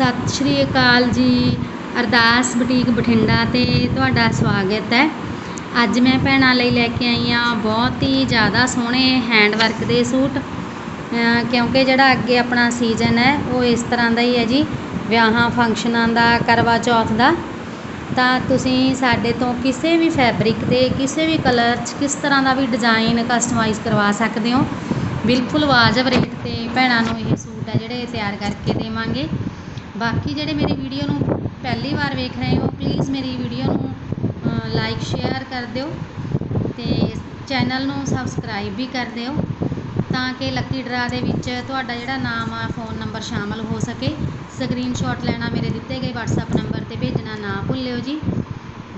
ਸਤਿ ਸ਼੍ਰੀ ਅਕਾਲ ਜੀ, ਅਰਦਾਸ ਬੁਟੀਕ ਬਠਿੰਡਾ ਤੇ ਤੁਹਾਡਾ ਸਵਾਗਤ ਹੈ। ਅੱਜ ਮੈਂ ਭੈਣਾਂ ਲਈ ਲੈ ਕੇ ਆਈ ਹਾਂ ਬਹੁਤ ਹੀ ਜ਼ਿਆਦਾ ਸੋਹਣੇ ਹੈਂਡ ਵਰਕ ਦੇ ਸੂਟ ਕਿਉਂਕਿ ਜਿਹੜਾ ਅੱਗੇ ਆਪਣਾ ਸੀਜ਼ਨ ਹੈ, ਉਹ ਇਸ ਤਰ੍ਹਾਂ ਦਾ ਹੀ ਹੈ ਜੀ, ਵਿਆਹਾਂ, ਫੰਕਸ਼ਨਾਂ ਦਾ, ਕਰਵਾ ਚੌਥ ਦਾ। ਤਾਂ ਤੁਸੀਂ ਸਾਡੇ ਤੋਂ ਕਿਸੇ ਵੀ ਫੈਬਰਿਕ ਤੇ ਕਿਸੇ ਵੀ ਕਲਰ 'ਚ ਕਿਸ ਤਰ੍ਹਾਂ ਦਾ ਵੀ ਡਿਜ਼ਾਈਨ ਕਸਟਮਾਈਜ਼ ਕਰਵਾ ਸਕਦੇ ਹੋ, ਬਿਲਕੁਲ ਵਾਜਬ ਰੇਟ ਤੇ ਭੈਣਾਂ ਨੂੰ ਇਹ ਸੂਟ ਹੈ ਜਿਹੜੇ ਤਿਆਰ ਕਰਕੇ ਦੇਵਾਂਗੇ। ਬਾਕੀ ਜਿਹੜੇ ਮੇਰੀ ਵੀਡੀਓ ਨੂੰ ਪਹਿਲੀ ਵਾਰ ਵੇਖ ਰਹੇ ਹੋ ਪਲੀਜ਼ ਮੇਰੀ ਵੀਡੀਓ ਨੂੰ ਲਾਈਕ ਸ਼ੇਅਰ ਕਰ ਦਿਓ ਤੇ ਚੈਨਲ ਨੂੰ ਸਬਸਕ੍ਰਾਈਬ ਵੀ ਕਰ ਦਿਓ ਤਾਂ ਕਿ ਲੱਕੀ ਡਰਾ ਦੇ ਵਿੱਚ ਤੁਹਾਡਾ ਜਿਹੜਾ ਨਾਮ ਆ ਫੋਨ ਨੰਬਰ ਸ਼ਾਮਲ ਹੋ ਸਕੇ। ਸਕਰੀਨਸ਼ਾਟ ਲੈਣਾ ਮੇਰੇ ਦਿੱਤੇ ਗਏ WhatsApp ਨੰਬਰ ਤੇ ਭੇਜਣਾ ਨਾ ਭੁੱਲਿਓ ਜੀ।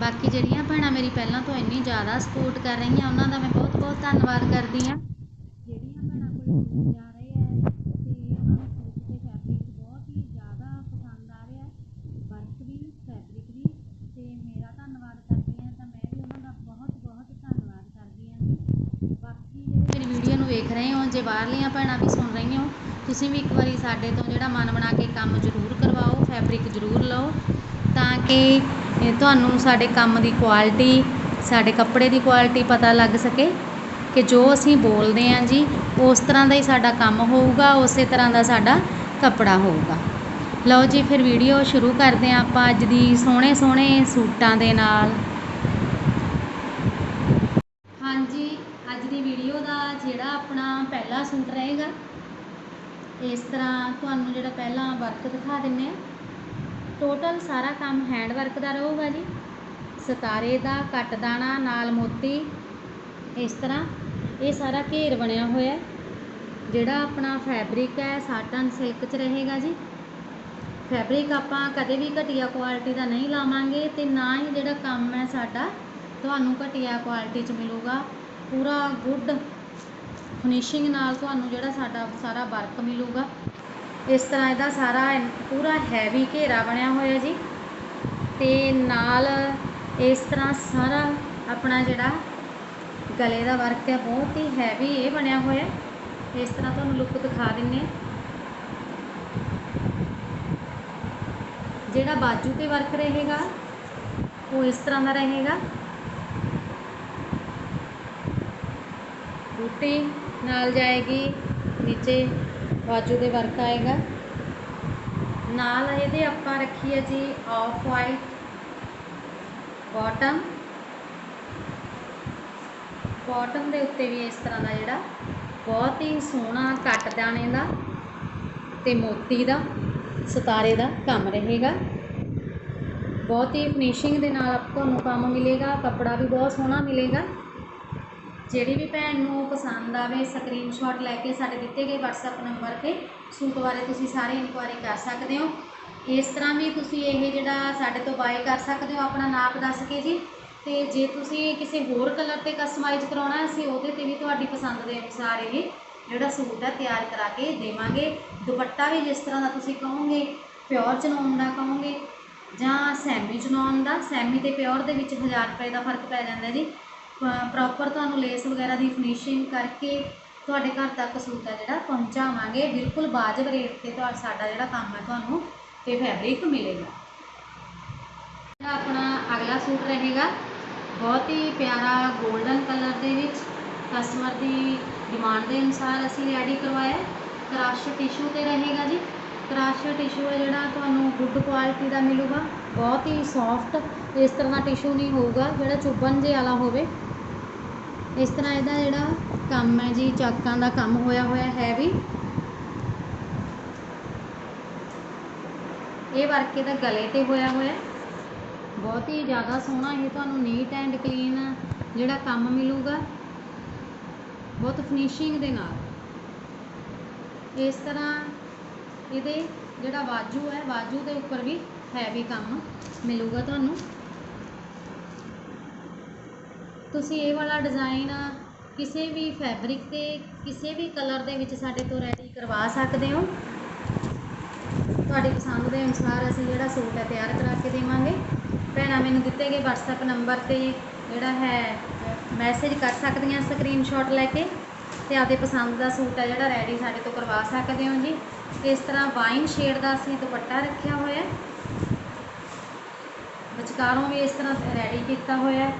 ਬਾਕੀ ਜਿਹੜੀਆਂ ਭੈਣਾਂ ਮੇਰੀ ਪਹਿਲਾਂ ਤੋਂ ਇੰਨੀ ਜ਼ਿਆਦਾ ਸਪੋਰਟ ਕਰ ਰਹੀਆਂ, ਉਹਨਾਂ ਦਾ ਮੈਂ ਬਹੁਤ ਬਹੁਤ ਧੰਨਵਾਦ ਕਰਦੀ ਹਾਂ। ਜਿਹੜੀਆਂ ਭੈਣਾਂ ਕੋਲ ਜਾ ਰਹੇ ਹੈ ਤੇ ਉਹਨਾਂ ਨੂੰ ਸੂਟ ਤੇ ਫੈਬਰਿਕ ਬਹੁਤ ਹੀ ਜ਼ਿਆਦਾ ਪਸੰਦ ਆ ਰਿਹਾ ਹੈ ਵਰਕ ਵੀ ਫੈਬਰਿਕ ਵੀ ਤੇ ਮੇਰਾ ਧੰਨਵਾਦ ਕਰਦੇ ਆ ਤਾਂ ਮੈਂ ਵੀ ਉਹਨਾਂ ਦਾ ਬਹੁਤ ਬਹੁਤ ਧੰਨਵਾਦ ਕਰਦੀ ਹਾਂ ਜੀ ਬਾਕੀ ਜਿਹੜੇ ਮੇਰੀ ਵੀਡੀਓ ਨੂੰ ਵੇਖ ਰਹੇ ਹੋ ਜੇ ਬਾਹਰਲੀਆਂ ਭੈਣਾਂ ਵੀ ਸੁਣ ਰਹੀਆਂ ਹੋ, ਤੁਸੀਂ ਵੀ ਇੱਕ ਵਾਰੀ ਸਾਡੇ ਤੋਂ ਜਿਹੜਾ ਮਨ ਬਣਾ ਕੇ ਕੰਮ ਜ਼ਰੂਰ ਕਰਵਾਓ ਫੈਬਰਿਕ ਜ਼ਰੂਰ ਲਓ, ਤਾਂ ਕਿ ਤੁਹਾਨੂੰ ਸਾਡੇ ਕੰਮ ਦੀ ਕੁਆਲਿਟੀ ਸਾਡੇ ਕੱਪੜੇ ਦੀ ਕੁਆਲਿਟੀ ਪਤਾ ਲੱਗ ਸਕੇ ਕਿ ਜੋ ਅਸੀਂ ਬੋਲਦੇ ਹਾਂ ਜੀ, ਉਸ ਤਰ੍ਹਾਂ ਦਾ ਹੀ ਸਾਡਾ ਕੰਮ ਹੋਊਗਾ, ਉਸੇ ਤਰ੍ਹਾਂ ਦਾ ਸਾਡਾ ਕੱਪੜਾ ਹੋਊਗਾ। ਲਓ ਜੀ, ਫਿਰ ਵੀਡੀਓ ਸ਼ੁਰੂ ਕਰਦੇ ਹਾਂ ਆਪਾਂ ਅੱਜ ਦੀ ਸੋਹਣੇ ਸੋਹਣੇ ਸੂਟਾਂ ਦੇ ਨਾਲ ਹਾਂਜੀ ਅੱਜ ਦੀ ਵੀਡੀਓ ਦਾ ਜਿਹੜਾ ਆਪਣਾ ਪਹਿਲਾ ਰਹੇਗਾ ਇਸ ਤਰ੍ਹਾਂ ਤੁਹਾਨੂੰ ਜਿਹੜਾ ਪਹਿਲਾਂ ਵਰਕ ਦਿਖਾ ਦਿੰਨੇ ਆ। ਟੋਟਲ ਸਾਰਾ ਕੰਮ ਹੈਂਡ ਵਰਕ ਦਾ ਰਹੂਗਾ ਜੀ। ਸਤਾਰੇ ਦਾ, ਕੱਟ ਦਾਣਾ, ਨਾਲ ਮੋਤੀ, ਇਸ ਤਰ੍ਹਾਂ। ਇਹ ਸਾਰਾ ਘੇਰ ਬਣਿਆ ਹੋਇਆ। ਜਿਹੜਾ ਆਪਣਾ ਫੈਬਰਿਕ ਹੈ ਸਾਟਨ ਸਿਲਕ 'ਚ ਰਹੇਗਾ ਜੀ। ਫੈਬਰਿਕ ਆਪਾਂ ਕਦੇ ਵੀ ਘਟੀਆ ਕੁਆਲਿਟੀ ਦਾ ਨਹੀਂ ਲਾਵਾਂਗੇ ਤੇ ਨਾ ਹੀ ਜਿਹੜਾ ਕੰਮ ਹੈ ਸਾਡਾ, ਤੁਹਾਨੂੰ ਘਟੀਆ ਕੁਆਲਿਟੀ 'ਚ ਮਿਲੂਗਾ। ਪੂਰਾ ਗੁੱਡ ਫਿਨਿਸ਼ਿੰਗ ਨਾਲ ਤੁਹਾਨੂੰ ਜਿਹੜਾ ਸਾਡਾ ਸਾਰਾ ਵਰਕ ਮਿਲੂਗਾ। ਇਸ ਤਰ੍ਹਾਂ ਇਹਦਾ ਸਾਰਾ ਪੂਰਾ ਹੈਵੀ ਘੇਰਾ ਬਣਿਆ ਹੋਇਆ ਜੀ। ਤੇ ਨਾਲ ਇਸ ਤਰ੍ਹਾਂ ਸਾਰਾ ਆਪਣਾ ਜਿਹੜਾ ਗਲੇ ਦਾ ਵਰਕ ਹੈ, ਬਹੁਤ ਹੀ ਹੈਵੀ ਇਹ ਬਣਿਆ ਹੋਇਆ। ਇਸ ਤਰ੍ਹਾਂ ਤੁਹਾਨੂੰ ਲੁੱਕ ਦਿਖਾ ਦਿੰਨੇ ਹਾਂ। ਜਿਹੜਾ ਬਾਜੂ ਤੇ ਵਰਕ ਰਹੇਗਾ, ਉਹ ਇਸ ਤਰ੍ਹਾਂ ਦਾ ਰਹੇਗਾ। ਬੂਟੇ ਨਾਲ ਜਾਏਗੀ, ਨੀਚੇ ਬਾਜੂ ਦੇ ਵਰਕ ਆਏਗਾ। ਨਾਲ ਇਹਦੇ ਆਪਾਂ ਰੱਖੀ ਹੈ ਜੀ ਆਫ ਵਾਈਟ ਬਾਟਮ ਬਾਟਮ ਦੇ ਉੱਤੇ ਵੀ ਇਸ ਤਰ੍ਹਾਂ ਦਾ ਜਿਹੜਾ ਬਹੁਤ ਹੀ ਸੋਹਣਾ ਕੱਟ ਦਾਣੇ ਦਾ ਤੇ ਮੋਤੀ ਦਾ, ਸਿਤਾਰੇ ਦਾ ਕੰਮ ਰਹੇਗਾ। ਬਹੁਤ ਹੀ ਫਿਨਿਸ਼ਿੰਗ ਦੇ ਨਾਲ ਆਪ ਤੁਹਾਨੂੰ ਕੰਮ ਮਿਲੇਗਾ, ਕੱਪੜਾ ਵੀ ਬਹੁਤ ਸੋਹਣਾ ਮਿਲੇਗਾ। ਜਿਹੜੀ ਵੀ ਭੈਣ ਨੂੰ ਪਸੰਦ ਆਵੇ ਸਕਰੀਨਸ਼ਾਟ ਲੈ ਕੇ ਸਾਡੇ ਦਿੱਤੇ ਗਏ WhatsApp ਨੰਬਰ ਤੇ, ਸੂਟ ਬਾਰੇ ਤੁਸੀਂ ਸਾਰੀ ਇਨਕੁਆਇਰੀ ਕਰ ਸਕਦੇ ਹੋ। ਇਸ ਤਰ੍ਹਾਂ ਵੀ ਤੁਸੀਂ ਇਹ ਜਿਹੜਾ ਸਾਡੇ ਤੋਂ ਬਾਏ ਕਰ ਸਕਦੇ ਹੋ, ਆਪਣਾ ਨਾਪ ਦੱਸ ਕੇ ਜੀ। ਤੇ ਜੇ ਤੁਸੀਂ ਕਿਸੇ ਹੋਰ ਕਲਰ ਤੇ ਕਸਟਮਾਈਜ਼ ਕਰਾਉਣਾ ਅਸੀਂ ਉਹਦੇ ਤੇ ਵੀ ਤੁਹਾਡੀ ਪਸੰਦ ਦੇ ਅਨੁਸਾਰ ਇਹ ਜਿਹੜਾ ਸੂਟ ਹੈ, ਤਿਆਰ ਕਰਾ ਕੇ ਦੇਵਾਂਗੇ। ਦੁਪੱਟਾ ਵੀ ਜਿਸ ਤਰ੍ਹਾਂ ਦਾ ਤੁਸੀਂ ਕਹੋਗੇ ਪਿਓਰ ਚਨੌਨ ਦਾ ਕਹੋਗੇ, ਜਾਂ ਸੈਮੀ ਚਨੌਨ ਦਾ ਸੈਮੀ ਤੇ ਪਿਓਰ ਦੇ ਵਿੱਚ 1000 ਰੁਪਏ ਦਾ ਫ਼ਰਕ ਪੈ ਜਾਂਦਾ ਜੀ। ਪ੍ਰੋਪਰ ਤੁਹਾਨੂੰ ਲੇਸ ਵਗੈਰਾ ਦੀ ਫਿਨਿਸ਼ਿੰਗ ਕਰਕੇ ਤੁਹਾਡੇ ਘਰ ਤੱਕ ਸੂਟ ਹੈ ਜਿਹੜਾ, ਪਹੁੰਚਾਵਾਂਗੇ। ਬਿਲਕੁਲ ਵਾਜਬ ਰੇਟ ਤੇ ਤੁਹਾਡਾ ਸਾਡਾ ਜਿਹੜਾ ਕੰਮ ਹੈ ਤੁਹਾਨੂੰ ਤੇ ਫੈਬਰਿਕ ਮਿਲੇਗਾ। ਜਿਹੜਾ ਆਪਣਾ ਅਗਲਾ ਸੂਟ ਰਹੇਗਾ। ਬਹੁਤ ਹੀ ਪਿਆਰਾ 골ਡਨ ਕਲਰ ਦੇ ਵਿੱਚ ਕਸਟਮਰ ਦੀ ਡਿਮਾਂਡ ਦੇ ਅਨੁਸਾਰ ਅਸੀਂ ਰੈਡੀ ਕਰਵਾਇਆ ਕ੍ਰਸ਼ ਟਿਸ਼ੂ ਤੇ ਰਹੇਗਾ ਜੀ। ਕ੍ਰਸ਼ ਟਿਸ਼ੂ ਹੈ ਜਿਹੜਾ ਤੁਹਾਨੂੰ ਗੁੱਡ ਕੁਆਲਿਟੀ ਦਾ ਮਿਲੂਗਾ। ਬਹੁਤ ਹੀ ਸੌਫਟ ਇਸ ਤਰ੍ਹਾਂ ਦਾ ਟਿਸ਼ੂ ਨਹੀਂ ਹੋਊਗਾ, ਜਿਹੜਾ ਚੁੱਭਣ ਜੇ ਵਾਲਾ ਹੋਵੇ। ਇਸ ਤਰ੍ਹਾਂ ਇਹਦਾ ਜਿਹੜਾ ਕੰਮ ਹੈ ਜੀ, ਚਾਕਾਂ ਦਾ ਕੰਮ ਹੋਇਆ ਹੋਇਆ ਹੈ ਵੀ। ਇਹ ਵਰਕ ਇਹਦਾ ਗਲੇ ਤੇ ਹੋਇਆ ਹੋਇਆ ਬਹੁਤ ਹੀ ਜ਼ਿਆਦਾ ਸੋਹਣਾ ਇਹ ਤੁਹਾਨੂੰ ਨੀਟ ਐਂਡ ਕਲੀਨ ਜਿਹੜਾ ਕੰਮ ਮਿਲੂਗਾ। ਬਹੁਤ ਫਿਨਿਸ਼ਿੰਗ ਦੇ ਨਾਲ। ਇਸ ਤਰ੍ਹਾਂ ਇਹਦੇ ਜਿਹੜਾ ਬਾਜੂ ਹੈ ਬਾਜੂ ਦੇ ਉੱਪਰ ਵੀ ਹੈਵੀ ਕੰਮ ਮਿਲੂਗਾ ਤੁਹਾਨੂੰ। ਤੁਸੀਂ ਇਹ ਵਾਲਾ ਡਿਜ਼ਾਈਨ ਕਿਸੇ ਵੀ ਫੈਬਰਿਕ ਤੇ, ਕਿਸੇ ਵੀ ਕਲਰ ਦੇ ਵਿੱਚ ਸਾਡੇ ਤੋਂ ਰੈਡੀ ਕਰਵਾ ਸਕਦੇ ਹੋ। ਤੁਹਾਡੀ ਪਸੰਦ ਦੇ ਅਨੁਸਾਰ ਅਸੀਂ ਜਿਹੜਾ ਸੂਟ ਹੈ ਤਿਆਰ ਕਰਾ ਕੇ ਦੇਵਾਂਗੇ। ਭੈਣਾਂ, ਮੈਨੂੰ ਦਿੱਤੇ ਗਏ WhatsApp ਨੰਬਰ ਤੇ ਜਿਹੜਾ ਹੈ ਮੈਸੇਜ ਕਰ ਸਕਦੀਆਂ ਸਕਰੀਨਸ਼ਾਟ ਲੈ ਕੇ ਤੇ ਆਪਦੇ ਪਸੰਦ ਦਾ ਸੂਟ ਹੈ ਜਿਹੜਾ ਰੈਡੀ ਸਾਡੇ ਤੋਂ ਕਰਵਾ ਸਕਦੇ ਹੋ ਜੀ। ਇਸ ਤਰ੍ਹਾਂ ਵਾਈਨ ਸ਼ੇਡ ਦਾ ਅਸੀਂ ਦੁਪੱਟਾ ਰੱਖਿਆ ਹੋਇਆ ਵਿਚਕਾਰੋਂ ਵੀ ਇਸ ਤਰ੍ਹਾਂ ਰੈਡੀ ਕੀਤਾ ਹੋਇਆ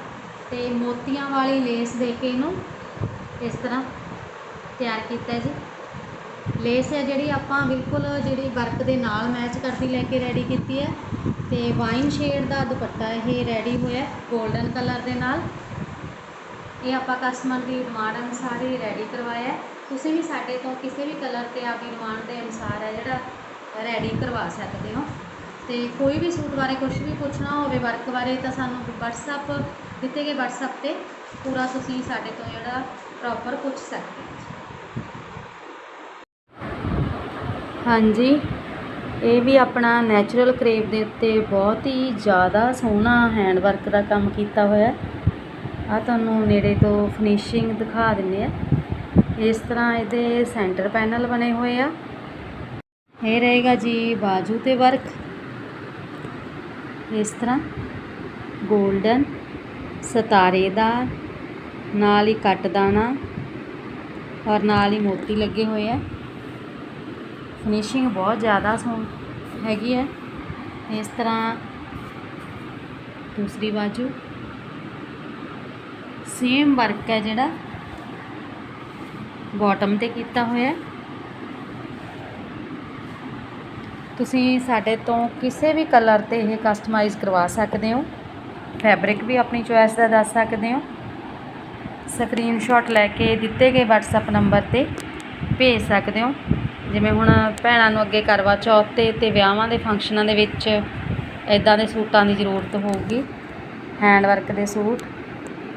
ਤੇ ਮੋਤੀਆਂ ਵਾਲੀ ਲੇਸ ਦੇ ਕੇ ਇਹਨੂੰ ਇਸ ਤਰ੍ਹਾਂ ਤਿਆਰ ਕੀਤਾ ਜੀ। ਲੇਸ ਹੈ ਜਿਹੜੀ ਆਪਾਂ ਬਿਲਕੁਲ ਜਿਹੜੀ ਵਰਕ ਦੇ ਨਾਲ ਮੈਚ ਕਰਦੀ ਲੈ ਕੇ ਰੈਡੀ ਕੀਤੀ ਹੈ ਤੇ ਵਾਈਨ ਸ਼ੇਡ ਦਾ ਦੁਪੱਟਾ ਇਹ ਰੈਡੀ ਹੋਇਆ 골ਡਨ ਕਲਰ ਦੇ ਨਾਲ। ਇਹ ਆਪਾਂ ਕਸਟਮਰ ਦੀ ਡਿਮਾਂਡ ਅਨੁਸਾਰ ਹੀ ਰੈਡੀ ਕਰਵਾਇਆ ਤੁਸੀਂ ਵੀ ਸਾਡੇ ਤੋਂ ਕਿਸੇ ਵੀ ਕਲਰ ਤੇ ਆਪਣੀ ਡਿਮਾਂਡ ਦੇ ਅਨੁਸਾਰ ਹੈ ਜਿਹੜਾ ਰੈਡੀ ਕਰਵਾ ਸਕਦੇ ਹੋ। ਤੇ ਕੋਈ ਵੀ ਸੂਟ ਬਾਰੇ ਕੁਝ ਵੀ ਪੁੱਛਣਾ ਹੋਵੇ ਵਰਕ ਬਾਰੇ ਤਾਂ ਸਾਨੂੰ WhatsApp ਦਿੱਤੇ ਗਏ WhatsApp ਤੇ, ਪੂਰਾ ਤੁਸੀਂ ਸਾਡੇ ਤੋਂ ਜਿਹੜਾ ਪ੍ਰੋਪਰ ਪੁੱਛ ਸਕਦੇ ਹੋ। ਹਾਂਜੀ, ਇਹ ਵੀ ਆਪਣਾ ਨੈਚੁਰਲ ਕਰੇਪ ਦੇ ਉੱਤੇ ਬਹੁਤ ਹੀ ਜ਼ਿਆਦਾ ਸੋਹਣਾ ਹੈਂਡ ਵਰਕ ਦਾ ਕੰਮ ਕੀਤਾ ਹੋਇਆ ਆ ਤੁਹਾਨੂੰ ਨੇੜੇ ਤੋਂ ਫਿਨਿਸ਼ਿੰਗ ਦਿਖਾ ਦਿੰਦੇ ਆ ਇਸ ਤਰ੍ਹਾਂ ਇਹਦੇ ਸੈਂਟਰ ਪੈਨਲ ਬਣੇ ਹੋਏ ਆ। ਇਹ ਰਹੇਗਾ ਜੀ ਬਾਜੂ ਤੇ ਵਰਕ ਇਸ ਤਰ੍ਹਾਂ 골ਡਨ ਸਿਤਾਰੇ ਦਾ, ਨਾਲ ਹੀ ਕੱਟ ਦਾਣਾ ਔਰ ਨਾਲ ਹੀ ਮੋਤੀ ਲੱਗੇ ਹੋਏ ਆ। ਫਿਨਿਸ਼ਿੰਗ ਬਹੁਤ ਜ਼ਿਆਦਾ ਸੋਹਣੀ ਹੈਗੀ ਹੈ ਇਸ ਤਰ੍ਹਾਂ ਦੂਸਰੀ ਬਾਜੂ। ਸੇਮ ਵਰਕ ਹੈ ਜਿਹੜਾ ਬਾਟਮ ਤੇ ਕੀਤਾ ਹੋਇਆ। ਤੁਸੀਂ ਸਾਡੇ ਤੋਂ ਕਿਸੇ ਵੀ ਕਲਰ ਤੇ ਇਹ ਕਸਟਮਾਈਜ਼ ਕਰਵਾ ਸਕਦੇ ਹੋ। ਫੈਬਰਿਕ ਵੀ ਆਪਣੀ ਚੋਇਸ ਦਾ ਦੱਸ ਸਕਦੇ ਹੋ। ਸਕਰੀਨਸ਼ਾਟ ਲੈ ਕੇ ਦਿੱਤੇ ਗਏ WhatsApp ਨੰਬਰ ਤੇ। ਭੇਜ ਸਕਦੇ ਹੋ। ਜਿਵੇਂ ਹੁਣ ਭੈਣਾਂ ਨੂੰ ਅੱਗੇ ਕਰਵਾ ਚੌਥ ਤੇ ਤੇ ਵਿਆਹਾਂ ਦੇ ਫੰਕਸ਼ਨਾਂ ਦੇ ਵਿੱਚ ਇਦਾਂ ਦੇ ਸੂਟਾਂ ਦੀ ਜ਼ਰੂਰਤ ਹੋਊਗੀ। ਹੈਂਡ ਵਰਕ ਦੇ ਸੂਟ।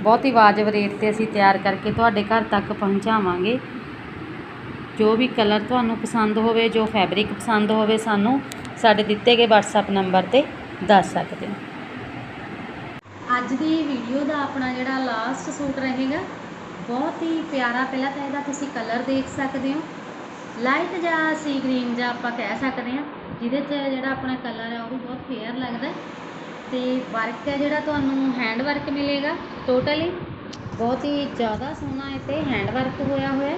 ਬਹੁਤ ਹੀ ਵਾਜਬ ਰੇਟ ਤੇ ਅਸੀਂ ਤਿਆਰ ਕਰਕੇ ਤੁਹਾਡੇ ਘਰ ਤੱਕ ਪਹੁੰਚਾਵਾਂਗੇ। ਜੋ ਵੀ ਕਲਰ ਤੁਹਾਨੂੰ ਪਸੰਦ ਹੋਵੇ, ਜੋ ਫੈਬਰਿਕ ਪਸੰਦ ਹੋਵੇ, ਸਾਨੂੰ ਸਾਡੇ ਦਿੱਤੇ ਗਏ WhatsApp ਨੰਬਰ ਤੇ ਦੱਸ ਸਕਦੇ ਹੋ। ਅੱਜ ਦੀ ਵੀਡੀਓ ਦਾ ਆਪਣਾ ਜਿਹੜਾ ਲਾਸਟ ਸੂਟ ਰਹੇਗਾ, ਬਹੁਤ ਹੀ ਪਿਆਰਾ ਪਹਿਲਾਂ ਤਾਂ ਇਹਦਾ ਤੁਸੀਂ ਕਲਰ ਦੇਖ ਸਕਦੇ ਹੋ। ਲਾਈਟ ਜਾਂ ਸੀ ਗ੍ਰੀਨ ਜਾਂ ਆਪਾਂ ਕਹਿ ਸਕਦੇ ਹਾਂ, ਜਿਹਦੇ 'ਚ ਜਿਹੜਾ ਆਪਣਾ ਕਲਰ ਹੈ ਉਹ ਵੀ ਬਹੁਤ ਫੇਅਰ ਲੱਗਦਾ ਹੈ। ਤੇ ਵਰਕ ਹੈ ਜਿਹੜਾ ਤੁਹਾਨੂੰ ਹੈਂਡ ਵਰਕ ਮਿਲੇਗਾ ਟੋਟਲੀ ਬਹੁਤ ਹੀ ਜ਼ਿਆਦਾ ਸੋਹਣਾ ਇਹ ਤੇ ਹੈਂਡ ਵਰਕ ਹੋਇਆ ਹੋਇਆ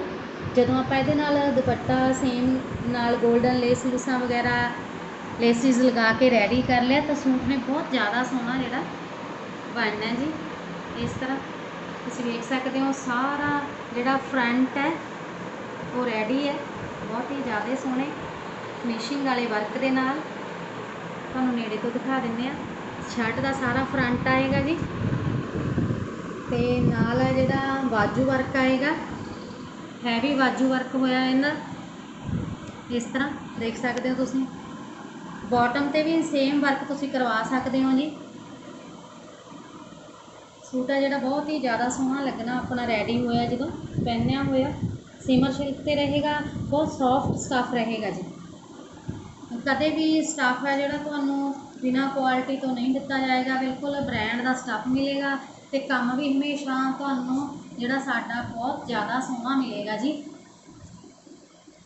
ਜਦੋਂ ਆਪਾਂ ਇਹਦੇ ਨਾਲ ਦੁਪੱਟਾ ਸੇਮ ਨਾਲ 골ਡਨ ਲੇਸ ਲੂਸਾਂ ਵਗੈਰਾ ਲੇਸਿਸ ਲਗਾ ਕੇ ਰੈਡੀ ਕਰ ਲਿਆ, ਤਾਂ ਸੂਟ ਨੇ ਬਹੁਤ ਜ਼ਿਆਦਾ ਸੋਹਣਾ ਜਿਹੜਾ ਬਣਨਾ ਜੀ। ਇਸ ਤਰ੍ਹਾਂ ਤੁਸੀਂ ਵੇਖ ਸਕਦੇ ਹੋ, ਸਾਰਾ ਜਿਹੜਾ ਫਰੰਟ ਹੈ, ਉਹ ਰੈਡੀ ਹੈ। ਬਹੁਤ ਹੀ ਜ਼ਿਆਦਾ ਸੋਹਣੇ ਫਿਨਿਸ਼ਿੰਗ ਵਾਲੇ ਵਰਕ ਦੇ ਨਾਲ। ਤੁਹਾਨੂੰ ਨੇੜੇ ਤੋਂ ਦਿਖਾ ਦਿੰਦੇ ਆ ਸ਼ਰਟ ਦਾ ਸਾਰਾ ਫਰੰਟ ਆਏਗਾ ਜੀ। ਤੇ ਨਾਲ ਜਿਹੜਾ ਬਾਜੂ ਵਰਕ ਆਏਗਾ। ਹੈਵੀ ਬਾਜੂ ਵਰਕ ਹੋਇਆ ਇਹਨਾਂ। ਇਸ ਤਰ੍ਹਾਂ ਦੇਖ ਸਕਦੇ ਹੋ ਤੁਸੀਂ। ਬਾਟਮ ਤੇ ਵੀ ਸੇਮ ਵਰਕ ਤੁਸੀਂ ਕਰਵਾ ਸਕਦੇ ਹੋ ਜੀ। ਸੂਟ ਹੈ ਜਿਹੜਾ ਬਹੁਤ ਹੀ ਜ਼ਿਆਦਾ ਸੋਹਣਾ ਲੱਗਣਾ, ਆਪਣਾ ਰੈਡੀ ਹੋਇਆ ਜਦੋਂ, ਪਹਿਨਿਆ ਹੋਇਆ। ਸਿਮਰ ਸਿਲਕ ਤੇ ਰਹੇਗਾ, ਬਹੁਤ ਸੌਫਟ ਸਟਫ ਰਹੇਗਾ ਜੀ। ਕਦੇ ਵੀ ਸਟਫ ਹੈ ਜਿਹੜਾ ਤੁਹਾਨੂੰ ਬਿਨਾਂ ਕੁਆਲਿਟੀ ਤੋਂ ਨਹੀਂ ਦਿੱਤਾ ਜਾਏਗਾ, ਬਿਲਕੁਲ ਬ੍ਰਾਂਡ ਦਾ ਸਟਫ ਮਿਲੇਗਾ ਤੇ ਕੰਮ ਵੀ ਹਮੇਸ਼ਾ ਤੁਹਾਨੂੰ ਜਿਹੜਾ ਸਾਡਾ ਬਹੁਤ ਜ਼ਿਆਦਾ ਸੋਹਣਾ ਮਿਲੇਗਾ ਜੀ।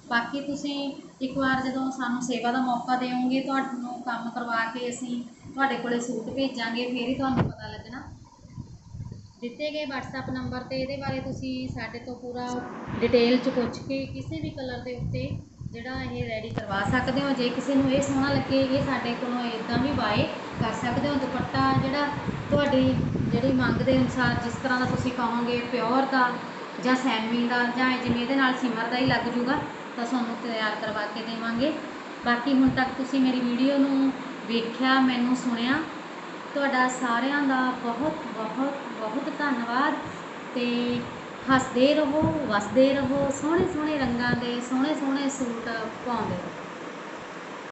ਬਾਕੀ ਤੁਸੀਂ ਇੱਕ ਵਾਰ ਜਦੋਂ ਸਾਨੂੰ ਸੇਵਾ ਦਾ ਮੌਕਾ ਦਿਓਗੇ, ਤੁਹਾਨੂੰ ਕੰਮ ਕਰਵਾ ਕੇ ਅਸੀਂ ਤੁਹਾਡੇ ਕੋਲੇ ਸੂਟ ਭੇਜਾਂਗੇ, ਫਿਰ ਹੀ ਤੁਹਾਨੂੰ ਪਤਾ ਲੱਗਣਾ। ਦਿੱਤੇ ਗਏ WhatsApp ਨੰਬਰ ਤੇ, ਇਹਦੇ ਬਾਰੇ ਤੁਸੀਂ ਸਾਡੇ ਤੋਂ ਪੂਰਾ ਡਿਟੇਲ ਚ ਪੁੱਛ ਕੇ ਕਿਸੇ ਵੀ ਕਲਰ ਦੇ ਉੱਤੇ ਜਿਹੜਾ ਇਹ ਰੈਡੀ ਕਰਵਾ ਸਕਦੇ ਹੋ। ਜੇ ਕਿਸੇ ਨੂੰ ਇਹ ਸੋਹਣਾ ਲੱਗੇ, ਇਹ ਸਾਡੇ ਕੋਲੋਂ ਇਦਾਂ ਵੀ ਬਾਏ ਕਰ ਸਕਦੇ ਹੋ। ਦੁਪੱਟਾ ਜਿਹੜਾ ਤੁਹਾਡੀ ਜਿਹੜੀ ਮੰਗ ਦੇ ਅਨੁਸਾਰ ਜਿਸ ਤਰ੍ਹਾਂ ਦਾ ਤੁਸੀਂ ਕਹੋਗੇ ਪਿਓਰ ਦਾ ਜਾਂ ਸੈਮੀ ਦਾ ਜਾਂ ਜਿਵੇਂ ਇਹਦੇ ਨਾਲ ਸਿਮਰ ਦਾ ਹੀ ਲੱਗ ਜੂਗਾ, ਤਾਂ ਤੁਹਾਨੂੰ ਤਿਆਰ ਕਰਵਾ ਕੇ ਦੇਵਾਂਗੇ। ਬਾਕੀ ਹੁਣ ਤੱਕ ਤੁਸੀਂ ਮੇਰੀ ਵੀਡੀਓ ਨੂੰ ਵੇਖਿਆ, ਮੈਨੂੰ ਸੁਣਿਆ ਤੁਹਾਡਾ ਸਾਰਿਆਂ ਦਾ ਬਹੁਤ ਬਹੁਤ ਬਹੁਤ ਧੰਨਵਾਦ ਤੇ ਹੱਸਦੇ ਰਹੋ, ਵਸਦੇ ਰਹੋ ਸੋਹਣੇ ਸੋਹਣੇ ਰੰਗਾਂ ਦੇ ਸੋਹਣੇ ਸੋਹਣੇ ਸੂਟ ਪਾਉਂਦੇ ਰਹੋ।